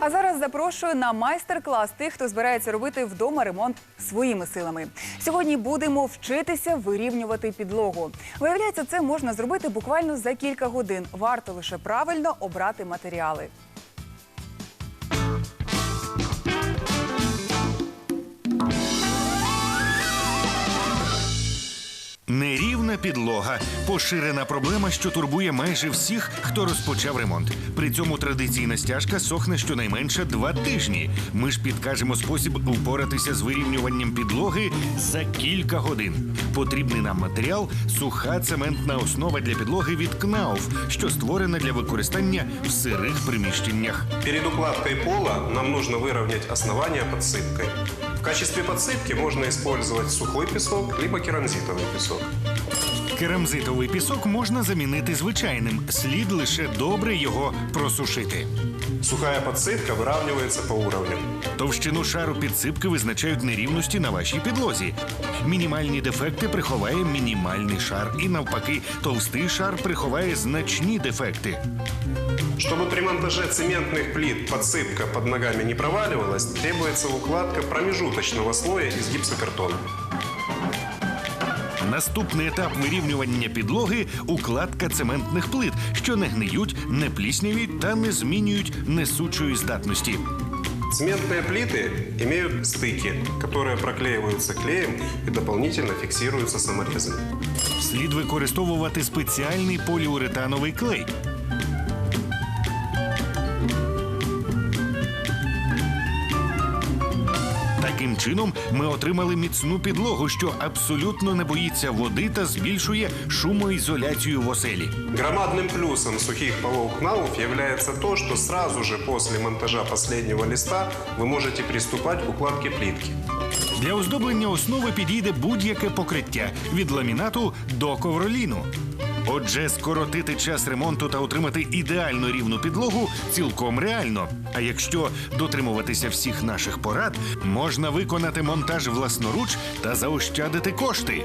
А зараз запрошую на майстер-клас тих, хто збирається робити вдома ремонт своїми силами. Сьогодні будемо вчитися вирівнювати підлогу. Виявляється, це можна зробити буквально за кілька годин. Варто лише правильно обрати матеріали. Нерівна підлога поширена проблема, що турбує майже всіх, хто розпочав ремонт. При цьому традиційна стяжка сохне щонайменше два тижні. Ми ж підкажемо спосіб впоратися з вирівнюванням підлоги за кілька годин. Потрібний нам матеріал суха цементна основа для підлоги від КНАУФ, що створена для використання в сирих приміщеннях. Перед укладкой пола нам нужно выровнять основание подсыпкой. В качестве подсыпки можно использовать сухой песок, либо керамзитовый песок. Керамзитовий пісок можна замінити звичайним, слід лише добре його просушити. Сухая подсыпка выравнивается по уровню. Товщину шару підсипки визначають нерівності на вашій підлозі. Мінімальні дефекти приховає мінімальний шар, і навпаки, товстий шар приховає значні дефекти. Чтобы при монтаже цементных плит подсыпка под ногами не проваливалась, требуется укладка промежуточного слоя из гипсокартона. Наступний етап вирівнювання підлоги укладка цементних плит, що не гниють, не плісняві та не змінюють несучої здатності. Цементные плиты имеют стыки, которые проклеиваются клеем и дополнительно фиксируются саморезами. Слід використовувати спеціальний поліуретановий клей. Таким чином ми отримали міцну підлогу, що абсолютно не боїться води та збільшує шумоізоляцію в оселі. Громадным плюсом сухих полов КНАУФ является то, что сразу же после монтажа последнего листа вы можете приступать к укладке плитки. Для оздоблення основи підійде будь-яке покриття від ламінату до ковроліну. Отже, скоротити час ремонту та отримати ідеально рівну підлогу цілком реально. А якщо дотримуватися всіх наших порад, можна виконати монтаж власноруч та заощадити кошти.